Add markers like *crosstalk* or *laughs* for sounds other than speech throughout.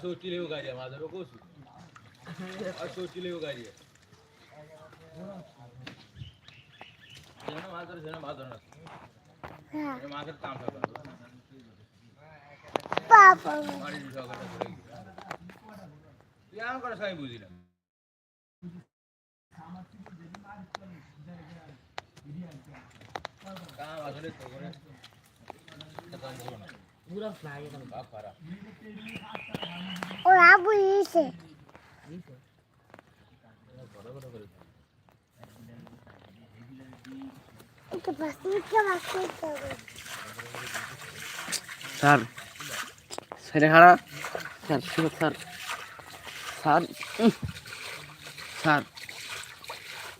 सोची लेऊ गाडी माझा रोको सोची लेऊ गाडी माझं माझं माझं काम পাপা ইয়াম করে সবাই বুঝিলাম কাম আসলে তো করে কাম করো না পুরো ফ্লাই একদম বাপ পারা ওরা বুঝিয়েছে। স্যার সেটা খারাপ স্যার স্যার। স্যার স্যার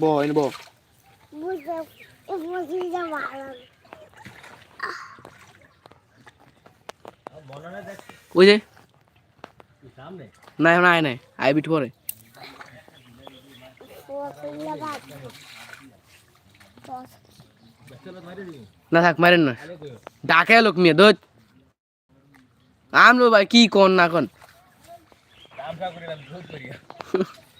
ব এনে ব ওই যে না এখন নাই আয় বিট পরে না থাক মারেন না ডাকে লোক মিয়া দোজ আমলো ভাই কি কোন না কোন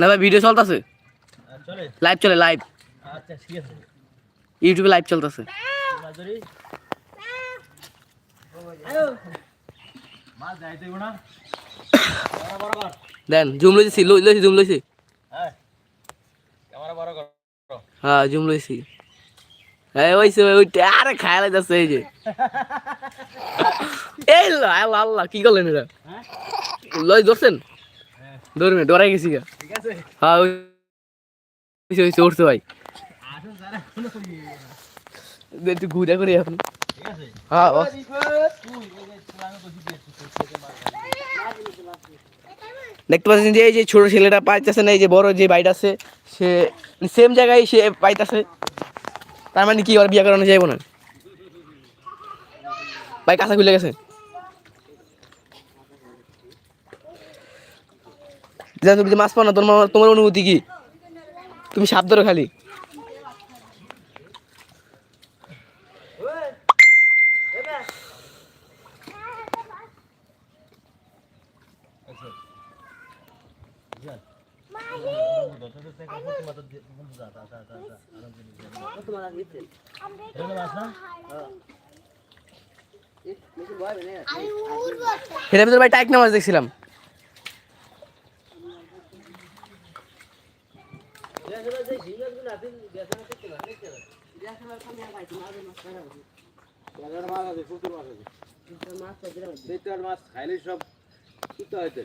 না ভাই ভিডিও চলতেছে? লাইভ চলে? লাইভ ইউটিউবে লাইভ চলতেছে। দেন জুম লইছি লইছি জুম লইছি। হ্যাঁ। কর। হ্যাঁ জুম লইছি। এই ওইছে ওইটা আরে খায়ালে যাচ্ছে এই যে। *laughs* এই আল্লাহ আল্লাহ কি করলেন এটা হ্যাঁ? লই ধরছেন? ধরবে ডরাই গেছি গা। ঠিক আছে। হ্যাঁ ওই ভাই। একটু ঘুরে করে এখন। হ্যাঁ দেখতে পাচ্ছেন যে এই যে ছোট ছেলেটা পাইতেছে না এই যে বড় যে বাইট আছে সে সেম জায়গায় সে পাইতেছে। তার মানে কি ওর বিয়ে করানো যাইব না। ভাই কাঁচা খুলে গেছে। তুমি মাছ পাও না তোমার তোমার অনুভূতি কি? তুমি সাপ ধরো খালি। ভাই টাইক নামাজ দেখছিলাম। মাছ খাইলে সব সুতো হইতে